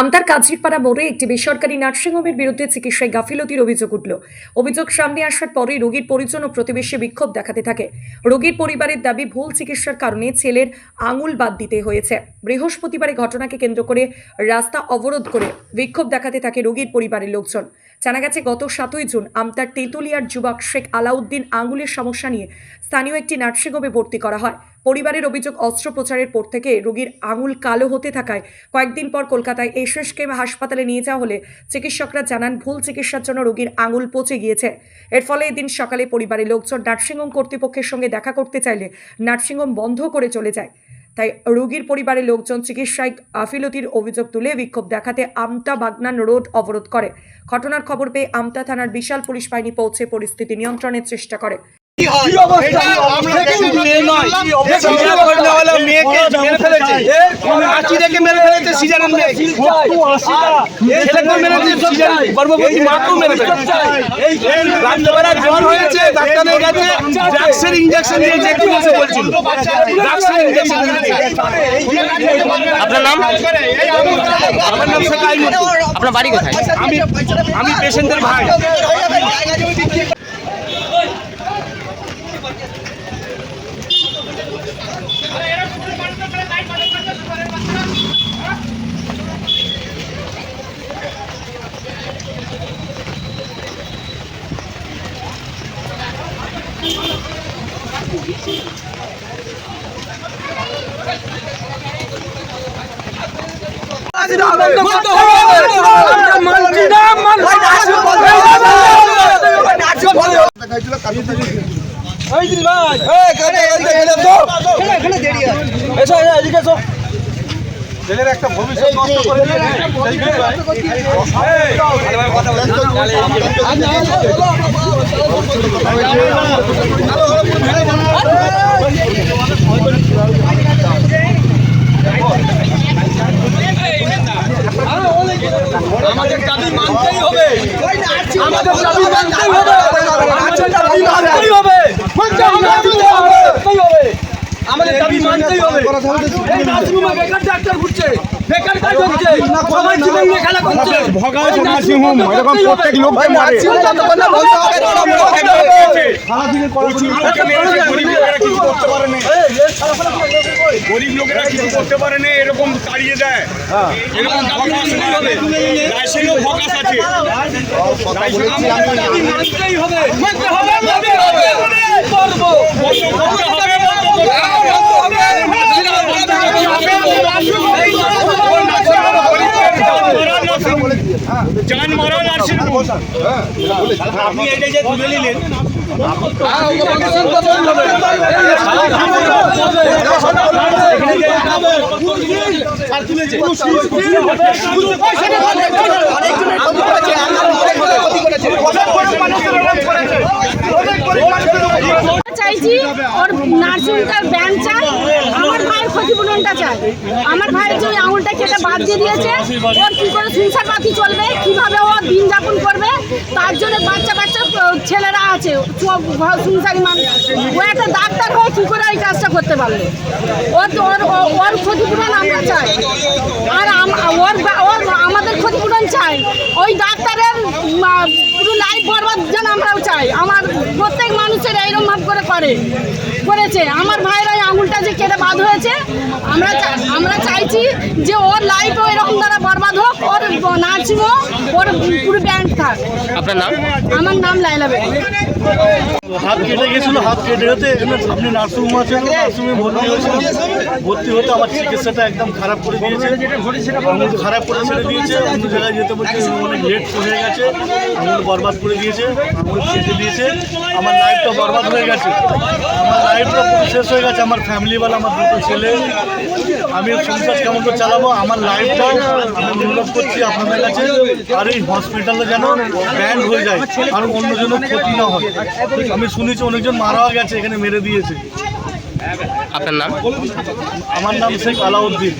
আমতার কাজিরপাড়া মোড়ে একটি বেসরকারি নার্সিংহোমের বিরুদ্ধে চিকিৎসায় গাফিলতির অভিযোগ উঠল। অভিযোগ সামনে আসার পরেই রোগীর পরিজন ও প্রতিবেশী বিক্ষোভ দেখাতে থাকে। রোগীর পরিবারের দাবি, ভুল চিকিৎসার কারণে ছেলের আঙুল বাদ দিতে হয়েছে। বৃহস্পতিবারে ঘটনাকে কেন্দ্র করে রাস্তা অবরোধ করে বিক্ষোভ দেখাতে থাকে রোগীর পরিবারের লোকজন। জানা গেছে, গত সাতই জুন আমতার তেঁতুলিয়ার যুবক শেখ আলাউদ্দিন আঙুলের সমস্যা নিয়ে স্থানীয় একটি নার্সিংহোমে ভর্তি করা হয়। পরিবারের অভিযোগ অস্ত্রোপচারের পর থেকে রোগীর আঙুল কালো হতে থাকায় কয়েকদিন পর কলকাতায় এসএসকে হাসপাতালে নিয়ে যাওয়া হলে চিকিৎসকরা জানান ভুল চিকিৎসার জন্য রোগীর আঙুল পচে গিয়েছে। এর ফলে এদিন সকালে পরিবারের লোকজন নার্সিংহোম কর্তৃপক্ষের সঙ্গে দেখা করতে চাইলে নার্সিংহোম বন্ধ করে চলে যায়। তাই রোগীর পরিবারের লোকজন চিকিৎসায় গাফিলতির অভিযোগ তুলে বিক্ষোভ দেখাতে আমতা বাগনান রোড অবরোধ করে। ঘটনার খবর পেয়ে আমতা থানার বিশাল পুলিশ বাহিনী পৌঁছে পরিস্থিতি নিয়ন্ত্রণের চেষ্টা করে। মেয়েকে মেরে ফেলেছে আঁচি দেখে মেরে ফেলেছে সিজারের মেয়ে ছেলেকে মেরেছে সিজারের গর্ভবতী মাকেও মেরে রাত্রেবেলা জ্বর হয়েছে ডাক্তারের কাছে ড্রাগসের ইঞ্জেকশন দিয়েছে একটু বসে বলছিল ড্রাগসের ইঞ্জেকশন আপনার নাম আমার নাম শেখ আপনার বাড়ি কোথায় আমি আমি পেশেন্টের ভাই ছেলের একটা ভবিষ্যৎ নষ্ট করে আমাদের দাবি মানতেই হবে আমাদের দাবি মানতেই হবে আমাদের দাবি মানতেই হবে মানতেই হবে আমাদের দাবি মানতেই হবে এই নার্সিংহোমে বেকার ডাক্তার ঘুরছে বেকার কাজ হচ্ছে। সবাই জীবন নিয়ে খেলা করছে। ভগাও নার্সিংহোম এরকম প্রত্যেক লোককে মারে। যতক্ষণ না বন্ধ হবে। সারাদিনের প্রচুর লোককে মেরেছে গরিব লোকেরা কিছু করতে পারে না। গরিব লোকেরা কিছু করতে পারে না এরকম তাড়িয়ে দেয়। এরকম ভগাস হবে লাইসেন্সও ভগাস আছে। মানতেই হবে মানতে হবে মানতে হবে। করব। করতে হবে জান মারা নার্সিং আপনি এটা যে তুলে নিলেন চাইছি ওর নার্সিংটার ব্যান চাই। ক্ষতিপূরণটা চাই আমার ভাইয়ের যে ওই আঙুলটা কেটে বাদ দিয়ে দিয়েছে, ওর কী করে সংসার পাতি চলবে, কীভাবে ও দিন যাপন করবে, তার জন্য বাচ্চা বাচ্চা ছেলেরা আছে সংসারী মানুষ। ও একটা ডাক্তার হয়ে কী করে এই কাজটা করতে পারবে ওর ওর ওর ক্ষতিপূরণ আমরা চাই। আর ওর ওর আমাদের ক্ষতিপূরণ চাই। ওই ডাক্তারের পুরো লাইফ বরবাদ যেন আমরাও চাই। আমার প্রত্যেক মানুষের এইরকম ভাব করে করে করেছে। আমার ভাইয়ের যে কেটে বাদ হয়েছে আমরা আমরা চাইছি যে ওর লাইফও এরকম দ্বারা বরবাদ হোক ওর নার্সিংও ওর পুরো ব্যান্ড থাক। আপনার নাম? আমার নাম লাইলা বেগম। হাত কেটে গেছিল হাত কেটে হতে এখানে সামনে নার্সিংহোম আছে নার্সিংহোমে ভর্তি হয়েছিল। ভর্তি হতে আমার চিকিৎসাটা একদম খারাপ করে দিয়েছে। খারাপ করে ছেড়ে দিয়েছে অন্য জায়গায় যেতে বলছে অনেক লেট হয়ে গেছে আঙুল বরবাদ করে দিয়েছে আঙুল কেটে দিয়েছে। আমার লাইফটা বরবাদ হয়ে গেছে। আমার লাইফটা শেষ হয়ে গেছে আমার ফ্যামিলিওয়ালা আমার দুটো ছেলে। আমি সংসার কেমন করে চালাবো? আমার লাইফটা আমি অনুরোধ করছি আপনাদের কাছে। আর এই হসপিটালে যেন ব্যান্ড হয়ে যায় আর অন্য জন্য ক্ষতি না হয়। আমি শুনেছি অনেকজন মারাও গেছে এখানে মেরে দিয়েছে। আপনার নাম? আমার নাম শেখ আলাউদ্দিন।